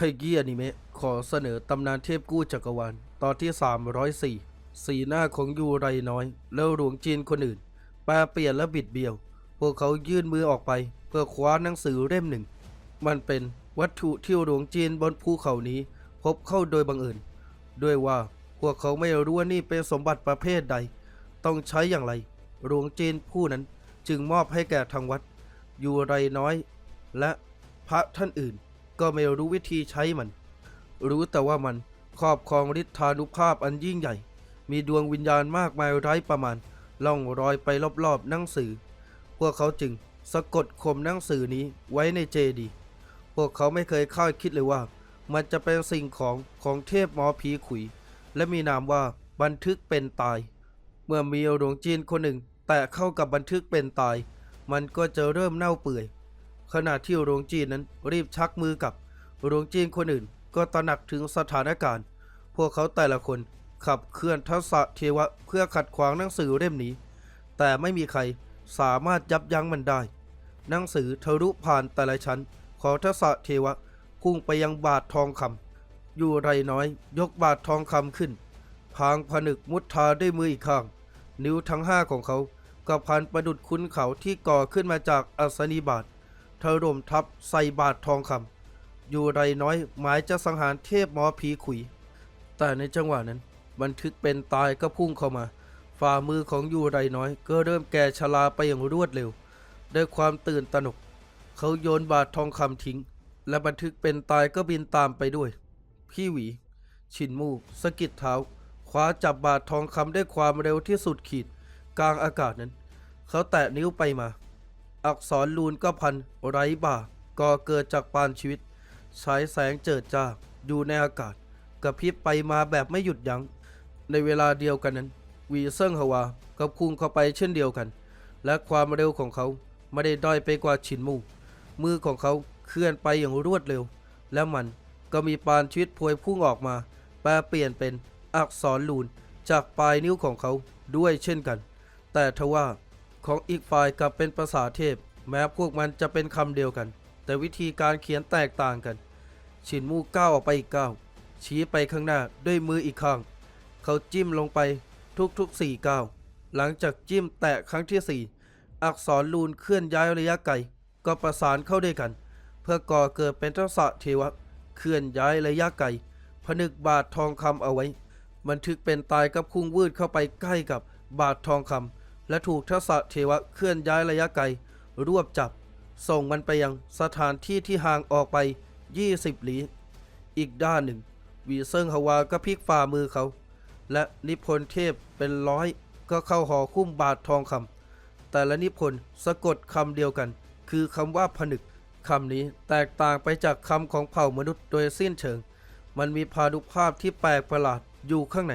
ขยี้อนิเมะขอเสนอตำนานเทพกู้จักรวาลตอนที่ 304 สีหน้าของยูไรน้อย แล้วหลวงจีนคนอื่นแปรเปลี่ยนและบิดเบี้ยว พวกเขายื่นมือออกไป เพื่อคว้าหนังสือเล่มหนึ่ง มันเป็นวัตถุที่หลวงจีนบนภูเขานี้ พบเข้าโดยบังเอิญด้วยว่าพวกเขาไม่รู้ว่านี่เป็นสมบัติประเภทใด ต้องใช้อย่างไรหลวงจีนผู้นั้นจึงมอบให้แก่ทางวัดยูไรน้อย และพระท่านอื่น ก็ไม่รู้วิธีใช้มัน รู้แต่ว่ามันครอบครองฤทธานุภาพอันยิ่งใหญ่ มีดวงวิญญาณมากมายไร้ประมาณ ล่องรอยไปรอบๆหนังสือ พวกเขาจึงสะกดข่มหนังสือนี้ไว้ในเจดี พวกเขาไม่เคยคาดคิดเลยว่า มันจะเป็นสิ่งของของเทพหมอผีขุย และมีนามว่าบันทึกเป็นตาย เมื่อมีหลวงจีนคนหนึ่ง แตะเข้ากับบันทึกเป็นตาย มันก็จะเริ่มเน่าเปื่อย ขณะที่หลวงจีนนั้นรีบชักมือกับหลวงจีนคนอื่น ก็ตระหนักถึงสถานการณ์ พวกเขาแต่ละคนขับเคลื่อนทักษะเทวะเพื่อขัดขวางหนังสือเล่มนี้ แต่ไม่มีใครสามารถยับยั้งมันได้ หนังสือทะลุผ่านแต่ละชั้น ของทักษะเทวะพุ่งไปยังบาททองคำอยู่ไรน้อย ยกบาททองคำขึ้น พางผนึกมุดทาด้วยมืออีกข้าง นิ้วทั้งห้าของเขาก็พันประดุดคุณเขาที่ก่อขึ้นมาจากอัศนีบาท ถล่มทับใส่บาททองคำอยู่ไรน้อยหมายจะสังหารเทพหมอผีขุย แต่ในจังหวะนั้น บันทึกเป็นตายก็พุ่งเข้ามา ฝ่ามือของอยู่ไรน้อย ก็เริ่มแก่ชราไปอย่างรวดเร็ว ด้วยความตื่นตระหนก เขาโยนบาททองคำทิ้ง และบันทึกเป็นตายก็บินตามไปด้วย พี่หวี ชินมูสะกิดเท้าคว้าจับบาททองคำด้วยความเร็วที่สุดขีด กลางอากาศนั้น เขาแตะนิ้วไปมา อักษรลูนก็พันไร้บ่าก่อเกิดจากปานชีวิต ฉายแสงเจิดจ้าอยู่ในอากาศกระพริบไปมาแบบไม่หยุดยัง้ง ในเวลาเดียวกันนั้น วีเซิงฮวาก็พุ่งเข้าไปเช่นเดียวกัน และความเร็วของเขาไม่ได้ด้อยไปกว่าชินมูมือของเขาเคลื่อนไปอย่างรวดเร็ว แล้วมันก็มีปานชีวิตพวยพุ่งออกมา แปลเปลี่ยนเป็นอักษรลูนจากปลายนิ้วของเขาด้วยเช่นกัน แต่ทว่า ของอีกฝ่ายกลับเป็นภาษาเทพ แม้พวกมันจะเป็นคำเดียวกัน แต่วิธีการเขียนแตกต่างกัน ชินมูก้าวออกไปอีกก้าวชี้ไปข้างหน้าด้วยมืออีกข้าง เขาจิ้มลงไปทุกๆสี่ก้าวหลังจากจิ้มแตะครั้งที่สี่อักษรลูนเคลื่อนย้ายระยะไกลก็ประสานเข้าด้วยกัน เพื่อก่อเกิดเป็นทักษะเทวะเคลื่อนย้ายระยะไกลผนึกบาททองคำเอาไว้ บันทึกเป็นตายกับพุ่งวืดเข้าไปใกล้กับบาททองคำ และถูกทักษะเทวะเคลื่อนย้ายระยะไกล รวบจับ ส่งมันไปยังสถานที่ที่ห่างออกไป 20 หลี อีกด้านหนึ่ง วีเซิงฮาวาก็พลิกฝ่ามือเขา และนิพนธ์เทพเป็นร้อยก็เข้าห่อคุ้มบาททองคำแต่ละนิพนธ์สะกดคำเดียวกัน คือคำว่าผนึกคำนี้แตกต่างไปจากคำของเผ่ามนุษย์โดยสิ้นเชิง มันมีพานุภาพที่แปลกประหลาดอยู่ข้างใน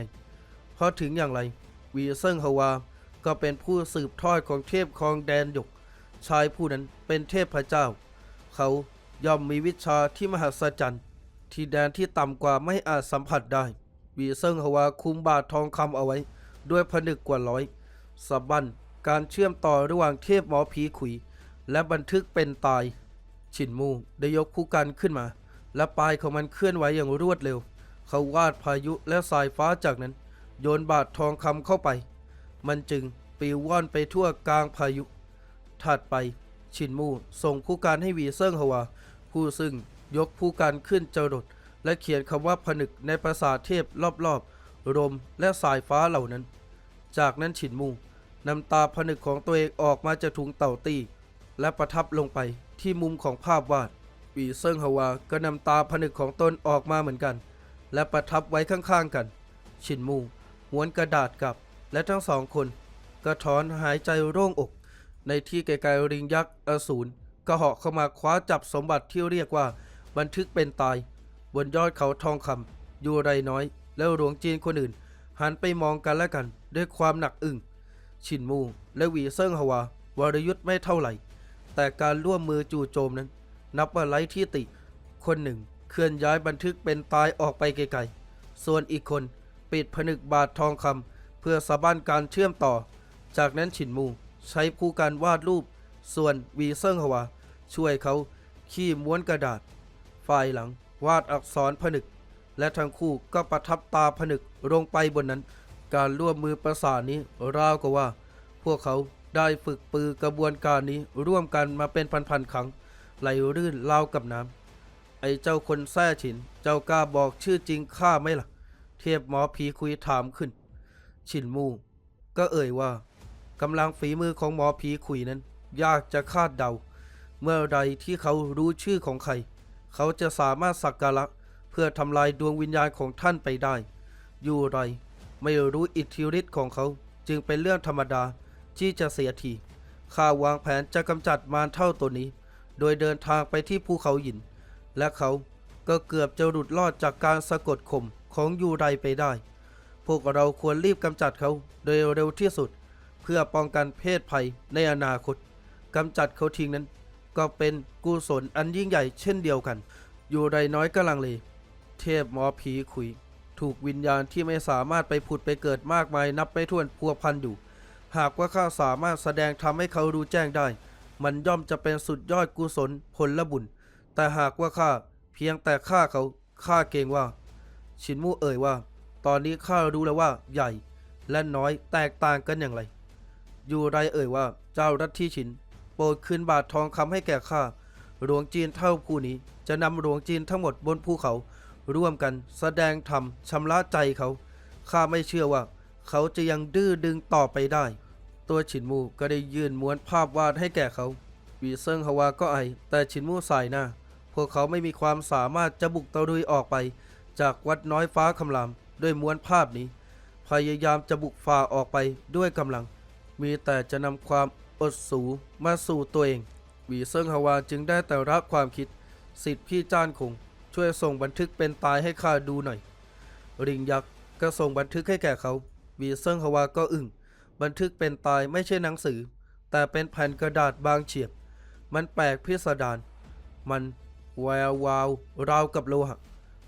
เพราะถึงอย่างไร วีเซิงฮาวา ก็เป็นผู้สืบทอดของเทพคองแดนหยก ชายผู้นั้นเป็นเทพพระเจ้า เขาย่อมมีวิชาที่มหัศจรรย์ ที่แดนที่ต่ำกว่าไม่อาจสัมผัสได้วีเซิงฮวาคุมบาททองคำเอาไว้ ด้วยผนึกกว่าร้อยสะบันการเชื่อมต่อระหว่างเทพหมอผีขุย และบันทึกเป็นตายชินมูได้ยกคู่กันขึ้นมา และปลายของมันเคลื่อนไหวอย่างรวดเร็ว เขาวาดพายุและสายฟ้าจากนั้น โยนบาททองคำเข้าไป มันจึงปลิวว่อนไปทั่วกลางพายุ ถัดไปชินมูส่งผู้การให้วีเซิงฮวา ผู้ซึ่งยกผู้การขึ้นจรด และเขียนคำว่าผนึกในภาษาเทพรอบๆลมและสายฟ้าเหล่านั้น จากนั้นฉินมูนำตาผนึกของตัวเองออกมาจากถุงเต่าตีและประทับลงไปที่มุมของภาพวาดวีเซิงฮวาก็นำตาผนึกของตนออกมาเหมือนกัน และประทับไว้ข้างๆกัน ชินมูม้วนกระดาษกลับ และทั้งสองคนก็ถอนหายใจโล่งอก ในที่ไกลๆริงยักษ์อสูรก็เหาะเข้ามาคว้าจับสมบัติที่เรียกว่า บันทึกเป็นตาย บนยอดเขาทองคำอยู่ไรน้อย แล้วหลวงจีนคนอื่น หันไปมองกันและกันด้วยความหนักอึ้งชินมูและหวีเซิงฮวาวรยุทธ์ไม่เท่าไหร่ แต่การร่วมมือจู่โจมนั้น นับว่าไร้ที่ติ คนหนึ่งเคลื่อนย้ายบันทึกเป็นตายออกไปไกลๆส่วนอีกคนปิดผนึกบาททองคำ พื่อสะบั้นการเชื่อมต่อ จากนั้นฉินมูใช้ผู้การวาดรูป ส่วนวีเซิงฮวา ช่วยเขาขี้ม้วนกระดาษ ฝ่ายหลังวาดอักษรผนึก และทั้งคู่ก็ประทับตาผนึกลงไปบนนั้น การร่วมมือประสานนี้ราวกับว่า พวกเขาได้ฝึกปือกระบวนการนี้ร่วมกันมาเป็นพันๆครั้ง ไหลรื่นราวกับน้ำไอ้เจ้าคนแท้ฉิน เจ้ากล้าบอกชื่อจริงข้าไหมล่ะ เทียบหมอผีคุยถามขึ้น ฉินมูก็เอ่ยว่ากำลังฝีมือของหมอผีคุยนั้น ยากจะคาดเดา เมื่อใดที่เขารู้ชื่อของใคร เขาจะสามารถสักการะเพื่อทำลายดวงวิญญาณของท่านไปได้ อยู่ไร ไม่รู้อิทธิฤทธิ์ของเขาจึงเป็นเรื่องธรรมดาที่จะเสียทีข้าวางแผนจะกำจัดมารเท่าตัวนี้ โดยเดินทางไปที่ภูเขาหิน และเขาก็เกือบจะหลุดรอดจากการสะกดข่มของยูไรไปได้ พวกเราควรรีบกำจัดเขาโดยเร็วที่สุด เพื่อป้องกันเพศภัยในอนาคตกำจัดเขาทิ้งนั้น ก็เป็นกุศลอันยิ่งใหญ่เช่นเดียวกัน อยู่ไรน้อยกำลังเล เทพหมอผีคุย ถูกวิญญาณที่ไม่สามารถไปผุดไปเกิดมากมายนับไปถ้วนพัวพันอยู่ หากว่าข้าสามารถแสดงทำให้เขารู้แจ้งได้ มันย่อมจะเป็นสุดยอดกุศลผลบุญ แต่หากว่าข้าเพียงแต่ฆ่าเขาข้าเกรงว่า ชินมู่เอ่ยว่า ตอนนี้ข้ารู้แล้วว่าใหญ่และน้อยแตกต่างกันอย่างไร อยู่ไรเอ่ยว่าเจ้ารัตที่ชิน โปรดคืนบาททองคำให้แก่ข้าหลวงจีนเท่าผู้นี้ จะนำหลวงจีนทั้งหมดบนภูเขา ร่วมกันแสดงธรรมชำระใจเขาข้าไม่เชื่อว่า เขาจะยังดื้อดึงต่อไปได้ ตัวฉินมูก็ได้ยื่นม้วนภาพวาดให้แก่เขาวีเซิงฮวาก็ไอ แต่ฉินมูสายหน้าพวกเขาไม่มีความสามารถจะบุกตะลุยออกไป จากวัดน้อยฟ้าคำราม ด้วยม้วนภาพนี้ พยายามจะบุกฝ่าออกไปด้วยกำลัง มีแต่จะนำความอดสูมาสู่ตัวเองวีเซิงฮวาจึงได้แต่รับความคิดสิทธิ์พี่จ้านคง ช่วยส่งบันทึกเป็นตายให้ข้าดูหน่อย ริงยักษ์ก็ส่งบันทึกให้แก่เขาวีเซิงฮวาก็อึ้งบันทึกเป็นตายไม่ใช่หนังสือ แต่เป็นแผ่นกระดาษบางเฉียบ มันแปลกพิสดารมันแวววาวราวกับโลหะ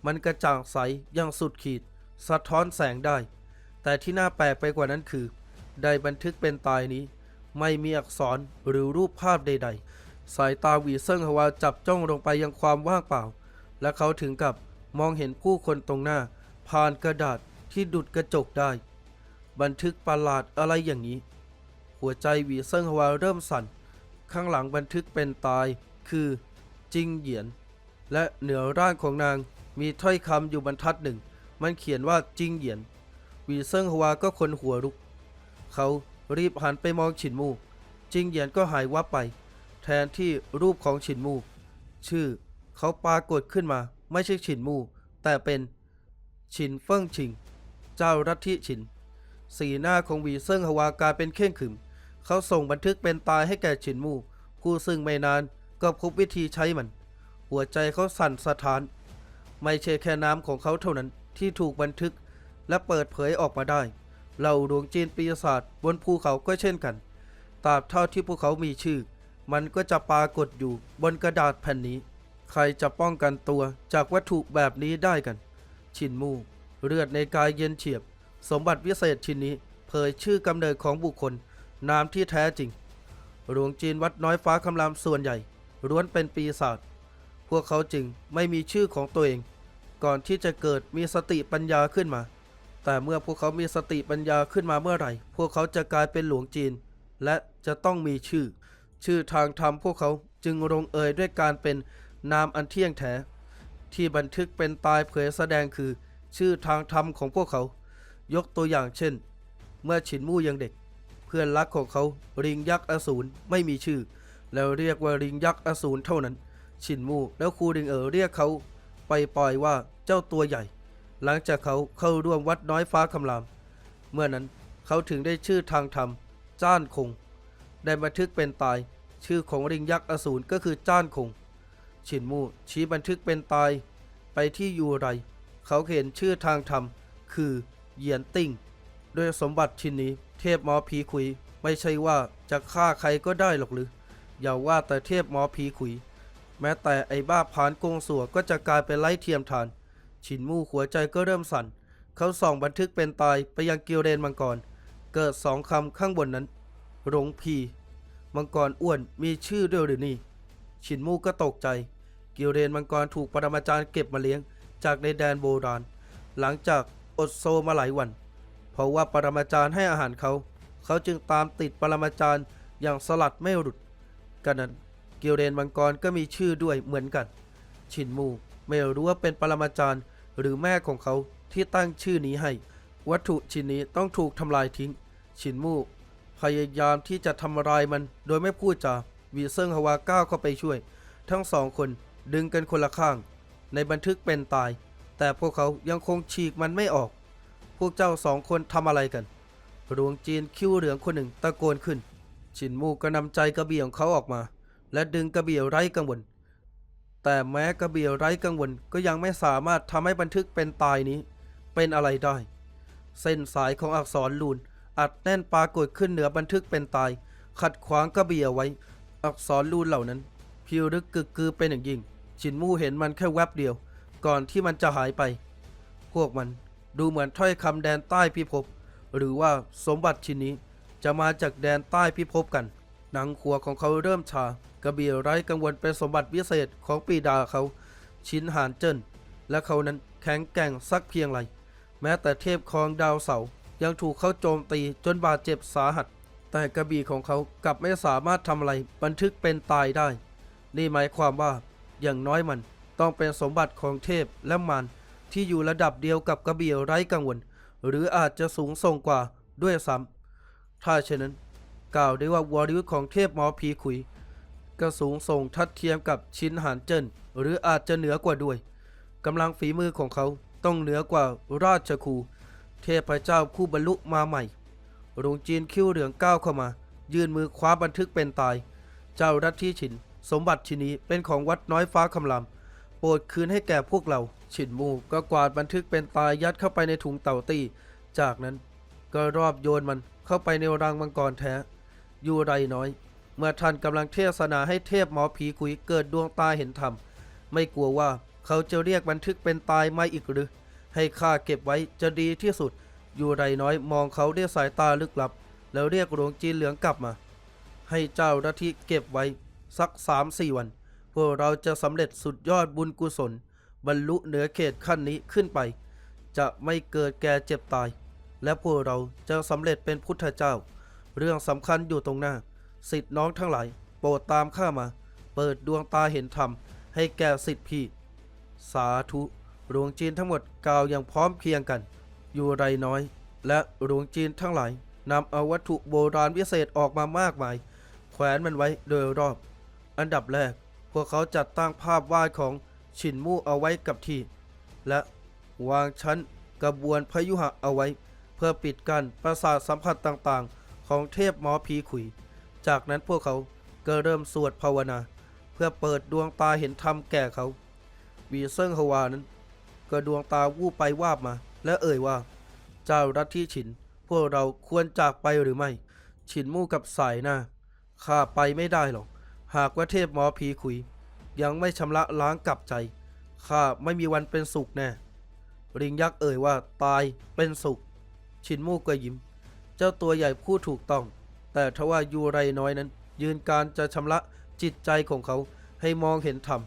มันกระจ่างใสอย่างสุดขีด สะท้อนแสงได้ แต่ที่น่าแปลกไปกว่านั้นคือ ได้บันทึกเป็นตายนี้ ไม่มีอักษรหรือรูปภาพใด ๆ สายตาหวีเซิงฮวาจับจ้องลงไปยังความว่างเปล่า และเขาถึงกับมองเห็นผู้คนตรงหน้า ผ่านกระดาษที่ดุดกระจกได้ บันทึกประหลาดอะไรอย่างนี้ หัวใจหวีเซิงฮวาเริ่มสั่น ข้างหลังบันทึกเป็นตายคือจิงเหยียน และเหนือร่างของนางมีถ้อยคำอยู่บรรทัดหนึ่ง มันเขียนว่าจิงเหยียนหวีเซิงฮวาก็คนหัวลุก เขารีบหันไปมองฉินมู จิงเหยียนก็หายวับไป แทนที่รูปของฉินมู ชื่อเขาปรากฏขึ้นมาไม่ใช่ฉินมู แต่เป็นฉินเฟิ่งชิง เจ้ารัทธิฉิน สีหน้าของหวีเซิงฮวากลายเป็นเข่งขึม เขาส่งบันทึกเป็นตายให้แก่ฉินมู ผู้ซึ่งไม่นานก็พบวิธีใช้มัน หัวใจเขาสั่นสะท้าน ไม่ใช่แค่น้ำของเขาเท่านั้น ที่ถูกบันทึกและเปิดเผยออกมาได้ เหล่าดวงจีนปีศาจบนภูเขาก็เช่นกัน ตราบเท่าที่พวกเขามีชื่อ มันก็จะปรากฏอยู่บนกระดาษแผ่นนี้ ใครจะป้องกันตัวจากวัตถุแบบนี้ได้กัน ชินมูเลือดในกายเย็นเฉียบ สมบัติวิเศษชิ้นนี้เผยชื่อกำเนิดของบุคคล นามที่แท้จริง หลวงจีนวัดน้อยฟ้าคำรามส่วนใหญ่ล้วนเป็นปีศาจ พวกเขาจึงไม่มีชื่อของตัวเอง ก่อนที่จะเกิดมีสติปัญญาขึ้นมา แต่เมื่อพวกเขามีสติปัญญาขึ้นมาเมื่อไหร่ พวกเขาจะกลายเป็นหลวงจีน และจะต้องมีชื่อ ชื่อทางธรรมพวกเขาจึงลงเอยด้วยการเป็นนามอันเที่ยงแท้ ที่บันทึกเป็นตายเผยแสดงคือ ชื่อทางธรรมของพวกเขา ยกตัวอย่างเช่น เมื่อฉินมู่ยังเด็ก เพื่อนรักของเขาริงยักษ์อสูรไม่มีชื่อ แล้วเรียกว่าริงยักษ์อสูรเท่านั้น ฉินมู่แล้วครูริงเอ๋อเรียกเขา ไปปล่อยว่าเจ้าตัวใหญ่ หลังจากเขาเข้าร่วมวัดน้อยฟ้าคำราม เมื่อนั้นเขาถึงได้ชื่อทางธรรม จ้านคง ได้บันทึกเป็นตาย ชื่อของริงยักษ์อสูรก็คือจ้านคงฉินมู่ชี้บันทึกเป็นตาย ไปที่ยูไร เขาเห็นชื่อทางธรรม คือเหยียนติ้งด้วยสมบัติชิ้นนี้ เทพหมอผีคุย ไม่ใช่ว่าจะฆ่าใครก็ได้หรอกหรือ อย่าว่าแต่เทพหมอผีคุย แม้แต่ไอ้บ้าผานกงสัวก็จะกลายเป็นไร้เทียมทานฉินมู่หัวใจก็เริ่มสั่น เขาส่องบันทึกเป็นตายไปยังเกียวเรนมังกร เกิดสองคำข้างบนนั้น หลงพี มังกรอ้วนมีชื่อด้วยหรือนี่ฉินมู่ก็ตกใจกิลเดนมังกรถูกปรมาจารย์เก็บมาเลี้ยง จากในแดนโบราณ หลังจากอดโซมาหลายวัน เพราะว่าปรมาจารย์ให้อาหารเขา เขาจึงตามติดปรมาจารย์อย่างสลัดไม่หลุดกันนั้น กิเดนมังกรก็มีชื่อด้วยเหมือนกัน ชินมูไม่รู้ว่าเป็นปรมาจารย์หรือแม่ของเขาที่ตั้งชื่อนี้ให้ วัตถุชิ้นนี้ต้องถูกทำลายทิ้ง ชินมูพยายามที่จะทำลายมันโดยไม่พูดจาวีเซิงฮวาก้าวเข้าไปช่วย ทั้งสองคนดึงกันคนละข้าง ในบันทึกเป็นตาย แต่พวกเขายังคงฉีกมันไม่ออก พวกเจ้าสองคนทำอะไรกันหลวงจีนคิ้วเหลืองคนหนึ่งตะโกนขึ้น ชินมูก็นำใจกระเบี่ยงเขาออกมา และดึงกระเบี่ไร้กังวล แต่แม้กระเบี่ไร้กังวลก็ยังไม่สามารถทำให้บันทึกเป็นตายนี้ เป็นอะไรได้ เส้นสายของอักษรลูนอัดแน่นปรากฏขึ้นเหนือบันทึกเป็นตาย ขัดขวางกระเบี่ยวไว้ อักษรลูนเหล่านั้น พิวรึกกึกกือเป็นอย่างยิ่ง ชินมู่เห็นมันแค่แวบเดียว ก่อนที่มันจะหายไป พวกมันดูเหมือนถ้อยคำแดนใต้พิภพหรือว่าสมบัติชิ้นนี้จะมาจากแดนใต้พิภพกัน หนังขัวของเขาเริ่มชากระบี่ไร้กังวลเป็นสมบัติวิเศษของปีดาเขา ชินหานเจิ้นและเขานั้นแข็งแกร่งสักเพียงไร แม้แต่เทพคองดาวเสายังถูกเขาโจมตีจนบาดเจ็บสาหัส แต่กระบี่ของเขากลับไม่สามารถทำอะไรบันทึกเป็นตายได้ นี่หมายความว่าอย่างน้อยมันต้องเป็นสมบัติของเทพและมารที่อยู่ระดับเดียวกับกระบี่ไร้กังวล หรืออาจจะสูงส่งกว่าด้วยซ้ำถ้าเช่นนั้น กล่าวได้ว่าวอริวของเทพหมอผีขุย ก็สูงส่งทัดเทียมกับชินหานเจินหรืออาจจะเหนือกว่าด้วยกำลังฝีมือของเขาต้องเหนือกว่าราชครู เทพเจ้าผู้บรรลุมาใหม่หลวงจีนคิ้วเหลืองก้าวเข้ามา ยื่นมือคว้าบันทึกเป็นตาย เจ้ารัฐที่ฉิน สมบัติชินี้เป็นของวัดน้อยฟ้าคำรามโปรดคืนให้แก่พวกเรา ฉินมูก็กวาดบันทึกเป็นตายยัดเข้าไปในถุงเต่าตีจากนั้น ก็รอบโยนมันเข้าไปในรังมังกรแท้ อยู่ไรน้อย เมื่อท่านกำลังเทศนาให้เทพหมอผีคุยเกิดดวงตาเห็นธรรม ไม่กลัวว่าเขาจะเรียกบันทึกเป็นตายไม่อีกหรือ ให้ข้าเก็บไว้จะดีที่สุด อยู่ไรน้อยมองเขาด้วยสายตาลึกลับ แล้วเรียกหลวงจีนเหลืองกลับมา ให้เจ้าหน้าที่เก็บไว้สักสามสี่วัน พวกเราจะสำเร็จสุดยอดบุญกุศล บรรลุเหนือเขตขั้นนี้ขึ้นไป จะไม่เกิดแก่เจ็บตาย และพวกเราจะสำเร็จเป็นพุทธเจ้า เรื่องสำคัญอยู่ตรงหน้า สิทธิ์น้องทั้งหลาย โปรดตามข้ามา เปิดดวงตาเห็นธรรม ให้แก่สิทธิพี่ สาธุหลวงจีนทั้งหมดกล่าวอย่างพร้อมเพรียงกัน อยู่ไรน้อย และหลวงจีนทั้งหลายนำเอาวัตถุโบราณวิเศษออกมามากมาย แขวนมันไว้โดยรอบ อันดับแรก พวกเขาจัดตั้งภาพวาดของฉินมู่เอาไว้กับที่ และวางชั้นกระบวนพยุหะเอาไว้ เพื่อปิดกั้นประสาทสัมผัสต่างๆ ของเทพหมอผีขุย จากนั้นพวกเขาก็เริ่มสวดภาวนา เพื่อเปิดดวงตาเห็นธรรมแก่เขาวีเซิงฮวานั้น ก็ดวงตาวูบไปวาบมา และเอ่ยว่า เจ้ารัฐที่ฉิน พวกเราควรจากไปหรือไม่ ฉินมู่กับสายหน้าข้าไปไม่ได้หรอก หากว่าเทพหมอผีขุย ยังไม่ชำระล้างกลับใจข้าไม่มีวันเป็นสุขแน่ริงยักษ์เอ่ยว่าตายเป็นสุข ชินมู่ก็ยิ้ม เจ้าตัวใหญ่พูดถูกต้อง แต่ทว่ายูไรน้อยนั้น ยืนการจะชำระจิตใจของเขาให้มองเห็นธรรม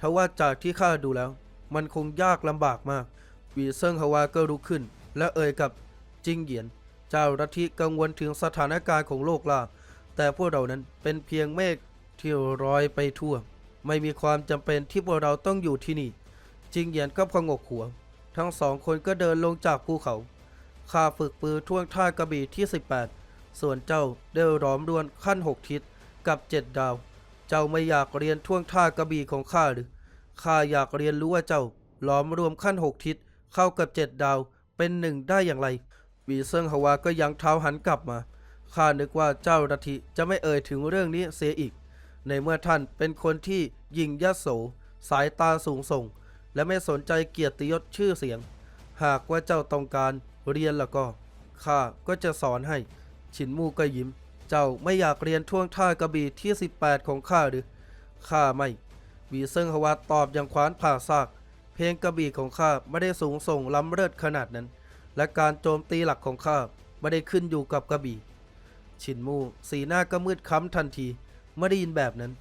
ทว่าจากที่ข้าดูแล้ว มันคงยากลำบากมากวีเซิงฮวาก็ลุกขึ้น และเอ่ยกับจิงเหยียน เจ้ารัฐิกังวลถึงสถานการณ์ของโลกล่า แต่พวกเรานั้นเป็นเพียงเมฆที่ลอยไปทั่ว ไม่มีความจำเป็นที่พวกเราต้องอยู่ที่นี่จิงเหยียนก็พงกหัว ทั้งสองคนก็เดินลงจากภูเขา ข้าฝึกปือท่วงท่ากระบี่ที่ 18 ส่วนเจ้าได้ร้อมรวนขั้นหกทิศกับเจ็ดดาว เจ้าไม่อยากเรียนท่วงท่ากระบี่ของข้าหรือข้าอยากเรียนรู้ว่าเจ้าล้อมรวมขั้นหกทิศเข้ากับเจ็ดดาวเป็นหนึ่งได้อย่างไรวีเซิงฮวาก็ยังเท้าหันกลับมาข้านึกว่าเจ้ารัฐิจะไม่เอ่ยถึงเรื่องนี้เสียอีก ในเมื่อท่านเป็นคนที่ยิงยโส สายตาสูงส่ง และไม่สนใจเกียรติยศชื่อเสียง หากว่าเจ้าต้องการ เรียนแล้วก็ข้าก็จะสอนให้ฉินมู่ก็ยิ้ม เจ้าไม่อยากเรียนท่วงท่ากระบี่ที่ 18 ของข้าหรือข้าไม่วีเซิงฮวาตอบอย่างขวานผ่าซาก เพลงกระบี่ของข้าไม่ได้สูงส่งล้ำเลิศขนาดนั้น และการโจมตีหลักของข้าไม่ได้ขึ้นอยู่กับกระบี่ฉินมู่สีหน้าก็มืดค้ำทันทีเมื่อได้ยินแบบนั้น